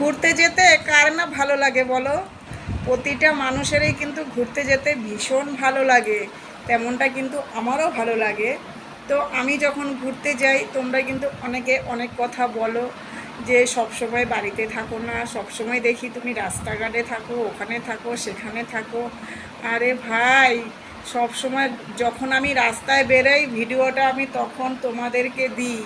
ঘুরতে যেতে কার না ভালো লাগে বলো? প্রতিটা মানুষেরই কিন্তু ঘুরতে যেতে ভীষণ ভালো লাগে। তেমনটা কিন্তু আমারও ভালো লাগে। তো আমি যখন ঘুরতে যাই, তোমরা কিন্তু অনেকে অনেক কথা বলো যে সব সময় বাড়িতে থাকো না সব সময় দেখি তুমি রাস্তাঘাটে থাকো, ওখানে থাকো, সেখানে থাকো। আরে ভাই সব সময় যখন আমি রাস্তায় বেরোই, ভিডিওটা আমি তখন তোমাদেরকে দিই।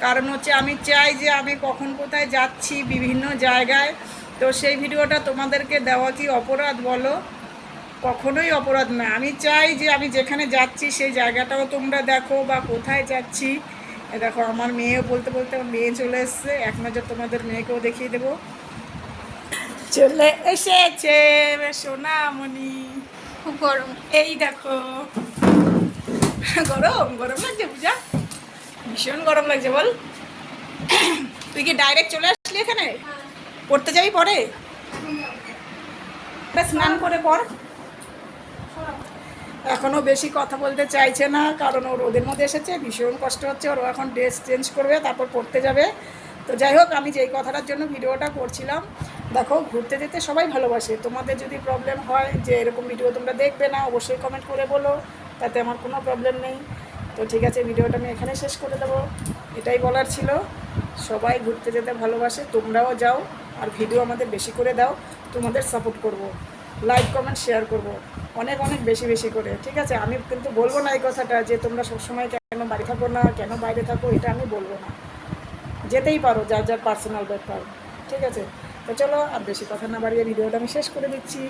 কারণ হচ্ছে আমি চাই যে আমি কখন কোথায় যাচ্ছি বিভিন্ন জায়গায়। তো সেই ভিডিওটা তোমাদেরকে দেওয়া কি অপরাধ বলো? কখনোই অপরাধ না আমি চাই যে আমি যেখানে যাচ্ছি সেই জায়গাটাও তোমরা দেখো বা কোথায় যাচ্ছি। দেখো আমার মেয়েও বলতে বলতে আমার মেয়ে চলে এসছে। এক নজর তোমাদের মেয়েকেও দেখিয়ে দেবো। চলে এসেছে সোনামণি। খুব গরম। এই দেখো। গরম? গরম লাগছে পূজা? ভীষণ গরম লাগছে, বল। তুই কি ডাইরেক্ট চলে আসলি এখানে? পড়তে যাবি পরে? স্নান করে পর। এখনও বেশি কথা বলতে চাইছে না, কারণ ও রোদের মধ্যে এসেছে, ভীষণ কষ্ট হচ্ছে ওর এখন ড্রেস চেঞ্জ করবে, তারপর পড়তে যাবে। তো যাই হোক, আমি যেই কথাটার জন্য ভিডিওটা করছিলাম, দেখো, ঘুরতে যেতে সবাই ভালোবাসে। তোমাদের যদি প্রবলেম হয় যে এরকম ভিডিও তোমরা দেখবে না, অবশ্যই কমেন্ট করে বলো, তাতে আমার কোনো প্রবলেম নেই। তো ঠিক আছে, ভিডিওটা আমি এখানে শেষ করে দেবো। এটাই বলার ছিল। সবাই ঘুরতে যেতে ভালোবাসে, তোমরাও যাও আর ভিডিও আমাদের বেশি করে দাও, তোমাদের সাপোর্ট করব। লাইক কমেন্ট শেয়ার করব। অনেক অনেক বেশি বেশি করে। ঠিক আছে, আমি কিন্তু বলব না এই কথাটা যে তোমরা সবসময় কেন বাড়ি থাকো না, কেন বাইরে থাকো, এটা আমি বলব না। যেতেই পারো, যার যার পার্সোনাল ব্যাপার। ঠিক আছে? তো চলো, আর বেশি কথা না বাড়িয়ে ভিডিওটা আমি শেষ করে দিচ্ছি।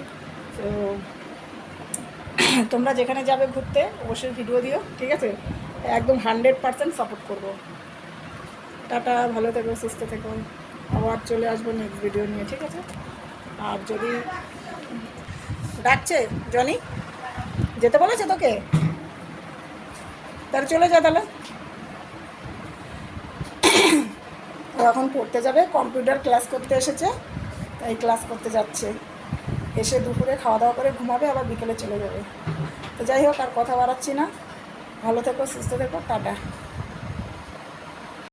তো তোমরা যেখানে যাবে ঘুরতে, অবশ্যই ভিডিও দিও, ঠিক আছে? একদম হান্ড্রেড পার্সেন্ট সাপোর্ট করব। টাটা, ভালো থেকো, সুস্থ থেকো। আবার চলে আসব নেক্সট ভিডিও নিয়ে, ঠিক আছে? আর যদি ডাকছে, জনি, যেতে বলেছে তোকে? তাহলে চলে যা তাহলে। ও এখন পড়তে যাবে কম্পিউটার ক্লাস করতে এসেছে, তাই ক্লাস করতে যাচ্ছে। এসে দুপুরে খাওয়া দাওয়া করে ঘুমাবে, আবার বিকেলে চলে যাবে। তো যাই হোক আর কথা বাড়াচ্ছি না। ভালো থেকো সুস্থ থেকো টাটা।